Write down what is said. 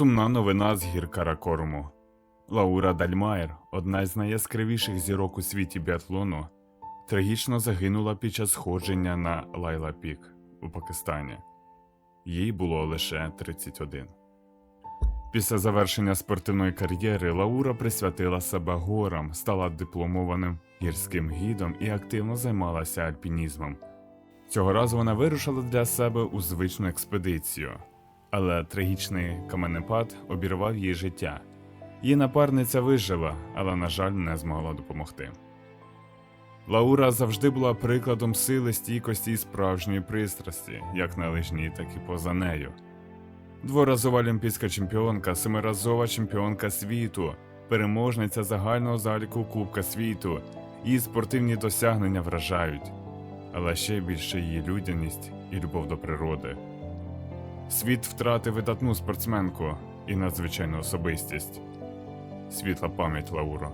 Сумна новина з гір Каракоруму. Лаура Дальмайер, одна з найяскравіших зірок у світі біатлону, трагічно загинула під час сходження на Лайла Пік у Пакистані. Їй було лише 31. Після завершення спортивної кар'єри Лаура присвятила себе горам, стала дипломованим гірським гідом і активно займалася альпінізмом. Цього разу вона вирушила для себе у звичну експедицію, але трагічний каменепад обірвав її життя. Її напарниця вижила, але, на жаль, не змогла допомогти. Лаура завжди була прикладом сили, стійкості і справжньої пристрасті, як на лижні, так і поза нею. Дворазова олімпійська чемпіонка, семиразова чемпіонка світу, переможниця загального заліку Кубка світу. Її спортивні досягнення вражають, але ще більше її людяність і любов до природи. Світ втратив видатну спортсменку і надзвичайну особистість. Світла пам'ять Лауро.